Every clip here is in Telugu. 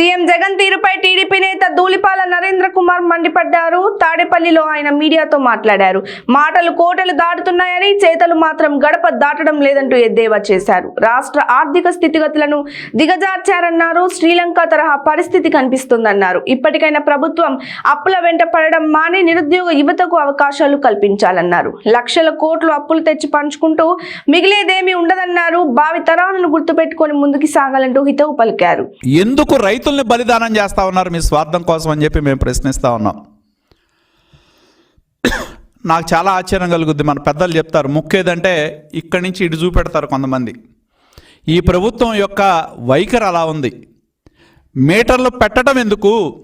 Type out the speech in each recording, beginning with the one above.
సీఎం జగన్ తీరుపై టీడీపీ నేత ధూళిపాల నరేంద్ర కుమార్ మండిపడ్డారు. తాడేపల్లిలో ఆయన మీడియాతో మాట్లాడారు. మాటలు కోటలు దాటుతున్నాయని చేతలు మాత్రం గడప దాటడం లేదంటూ ఎద్దేవా చేశారు. రాష్ట్ర ఆర్థిక స్థితిగతులను దిగజార్చారన్నారు. శ్రీలంక తరహా పరిస్థితి కనిపిస్తుందన్నారు. ఇప్పటికైనా ప్రభుత్వం అప్పుల వెంట పడడం మాని నిరుద్యోగ యువతకు అవకాశాలు కల్పించాలన్నారు. లక్షల కోట్లు అప్పులు తెచ్చి పంచుకుంటూ మిగిలేదేమీ ఉండదన్నారు. భావి తరాలను గుర్తుపెట్టుకొని ముందుకు సాగాలంటూ హితవు పలికారు. ఎందుకు రైతు రైతుల్ని బలిదానం చేస్తా ఉన్నారు. మీ స్వార్థం కోసం అని చెప్పి మేము ప్రశ్నిస్తూ ఉన్నాం. నాకు చాలా ఆశ్చర్యం కలుగుద్ది. మన పెద్దలు చెప్తారు ముఖ్యదంటే ఇక్కడి నుంచి ఇటు చూపెడతారు కొంతమంది. ఈ ప్రభుత్వం యొక్క వైఖరి అలా ఉంది. మీటర్లు పెట్టడం ఎందుకు?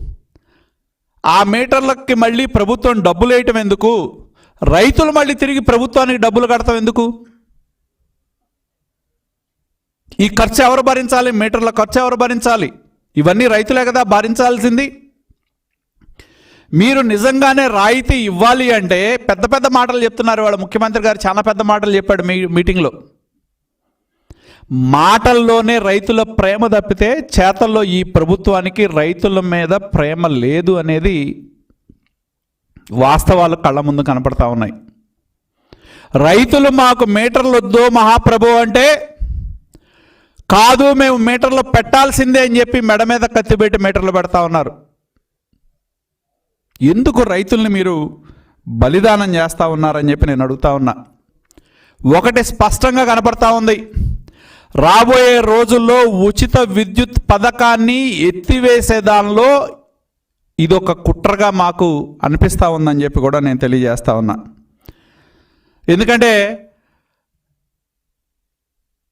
ఆ మీటర్లకి మళ్ళీ ప్రభుత్వం డబ్బులు వేయటం ఎందుకు? రైతులు మళ్ళీ తిరిగి ప్రభుత్వానికి డబ్బులు కడతాం ఎందుకు? ఈ ఖర్చు ఎవరు భరించాలి? మీటర్ల ఖర్చు ఎవరు భరించాలి? ఇవన్నీ రైతులే కదా భరించాల్సింది. మీరు నిజంగానే రాయితీ ఇవ్వాలి అంటే పెద్ద పెద్ద మాటలు చెప్తున్నారు వాళ్ళ. ముఖ్యమంత్రి గారు చాలా పెద్ద మాటలు చెప్పాడు మీ మీటింగ్లో. మాటల్లోనే రైతుల ప్రేమ తప్పితే చేతల్లో ఈ ప్రభుత్వానికి రైతుల మీద ప్రేమ లేదు అనేది వాస్తవాలు కళ్ళ ముందు కనపడతా ఉన్నాయి. రైతులు మాకు మీటర్లు వద్దు మహాప్రభు అంటే కాదు మేము మీటర్లు పెట్టాల్సిందే అని చెప్పి మెడ మీద కత్తిపెట్టి మీటర్లు పెడతా ఉన్నారు. ఎందుకు రైతుల్ని మీరు బలిదానం చేస్తూ ఉన్నారని చెప్పి నేను అడుగుతా ఉన్నా. ఒకటి స్పష్టంగా కనపడతా ఉంది. రాబోయే రోజుల్లో ఉచిత విద్యుత్ పథకాన్ని ఎత్తివేసే దానిలో ఇదొక కుట్రగా మాకు అనిపిస్తూ ఉందని చెప్పి కూడా నేను తెలియజేస్తా ఉన్నా. ఎందుకంటే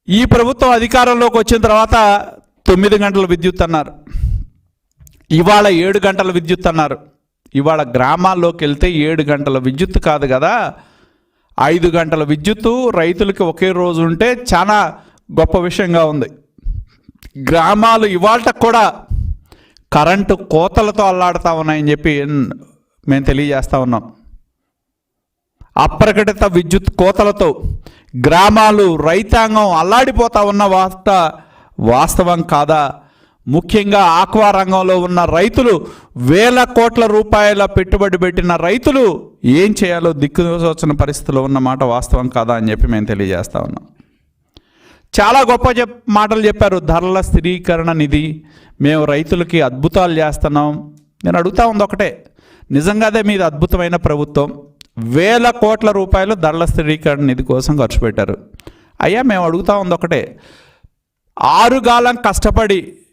ఈ ప్రభుత్వం అధికారంలోకి వచ్చిన తర్వాత తొమ్మిది గంటల విద్యుత్ అన్నారు. ఇవాళ ఏడు గంటల విద్యుత్ అన్నారు. ఇవాళ గ్రామాల్లోకి వెళ్తే ఏడు గంటల విద్యుత్ కాదు కదా. ఐదు గంటల విద్యుత్తు రైతులకి ఒకే రోజు ఉంటే చాలా గొప్ప విషయంగా ఉంది. గ్రామాలు ఇవాళ కూడా కరెంటు కోతలతో అల్లాడుతూ ఉన్నాయని చెప్పి మేము తెలియజేస్తూ ఉన్నాం. అప్రకటిత విద్యుత్ కోతలతో గ్రామాలు రైతాంగం అల్లాడిపోతా ఉన్న వార్త వాస్తవం కాదా? ముఖ్యంగా ఆక్వా రంగంలో ఉన్న రైతులు వేల కోట్ల రూపాయల పెట్టుబడి పెట్టిన రైతులు ఏం చేయాలో దిక్కుదోచిన పరిస్థితిలో ఉన్న మాట వాస్తవం కాదా అని చెప్పి మేము తెలియజేస్తా ఉన్నాం. చాలా గొప్ప చెప్ మాటలు చెప్పారు. ధరల స్థిరీకరణ నిధి మేము రైతులకి అద్భుతాలు చేస్తున్నాం. నేను అడుగుతా ఉంది ఒకటే. నిజంగా అదే మీది అద్భుతమైన ప్రభుత్వం. వేల కోట్ల రూపాయలు ధరల స్థిరీకరణ నిధి కోసం ఖర్చు పెట్టారు. అయ్యా మేము అడుగుతా ఉంది ఒకటే. ఆరుగాలం కష్టపడి